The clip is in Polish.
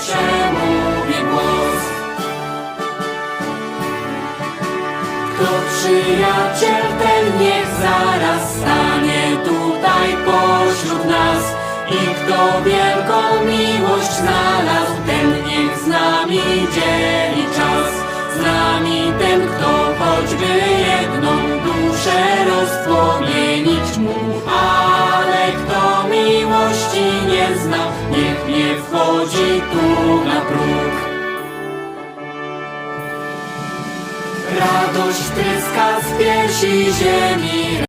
przemówi głos. Kto przyjaciel, ten niech zaraz stanie tutaj pośród nas. I kto wielką miłość znalazł, ten niech z nami dzieli czas. Z nami ten, kto choćby zna, niech nie wchodzi tu na próg. Radość tryska z piersi ziemi